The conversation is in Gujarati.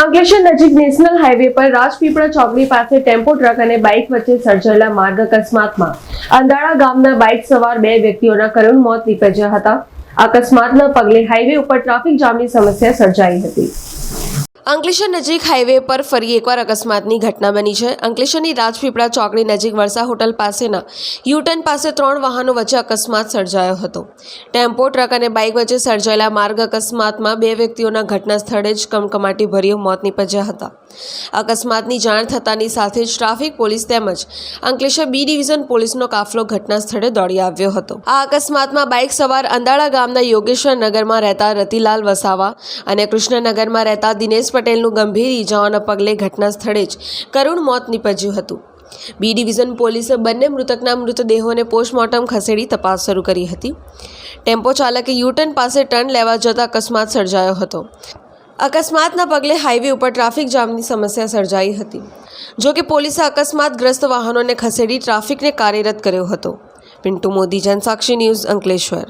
અંકલેશ્વર નજીક નેશનલ હાઈવે પર રાજપીપળા ચોકડી પાસે ટેમ્પો ટ્રક અને બાઇક વચ્ચે સર્જાયેલા માર્ગ અકસ્માતમાં અંદાળા ગામના બાઇક સવાર બે વ્યક્તિઓના કરુણ મોત નીપજ્યા હતા. અકસ્માતના પગલે હાઈવે ઉપર ટ્રાફિક જામની સમસ્યા સર્જાઈ હતી. અંકલેશ્વર નજીક હાઈવે પર ફરી એકવાર અકસ્માતની ઘટના બની છે. અંકલેશ્વરની રાજપીપળા ચોકડી નજીક વરસા હોટલ પાસેના યુટર્ન પાસે ત્રણ વાહનો વચ્ચે અકસ્માત સર્જાયો હતો. ટેમ્પો, ટ્રક અને બાઇક વચ્ચે સર્જાયેલા માર્ગ અકસ્માતમાં બે વ્યક્તિઓના ઘટના સ્થળે જ કમકમાટી ભર્યું મોત નીપજ્યા હતા. અકસ્માતની જાણ થતાની સાથે જ ટ્રાફિક પોલીસ તેમજ અંકલેશ્વર બી ડિવિઝન પોલીસનો કાફલો ઘટના સ્થળે દોડી આવ્યો હતો. આ અકસ્માતમાં બાઇક સવાર અંદાળા ગામના યોગેશ્વર નગરમાં રહેતા રતિલાલ વસાવા અને કૃષ્ણનગરમાં રહેતા દિનેશ પટેલનું ગંભીર ઇજાઓના પગલે ઘટના સ્થળે જ કરુણ મોત નીપજ્યું હતું. બી ડિવિઝન પોલીસે બંને મૃતકના મૃતદેહોને પોસ્ટમોર્ટમ ખસેડી તપાસ શરૂ કરી હતી. ટેમ્પો ચાલકે યુટર્ન પાસે ટર્ન લેવા જતા અકસ્માત સર્જાયો હતો. અકસ્માતના પગલે હાઈવે ઉપર ટ્રાફિક જામની સમસ્યા સર્જાઈ હતી. જોકે પોલીસે પોલીસે અકસ્માતગ્રસ્ત વાહનોને ખસેડી ટ્રાફિકને કાર્યરત કર્યો હતો. પિન્ટુ મોદી, જનસાક્ષી ન્યૂઝ અંકલેશ્વર.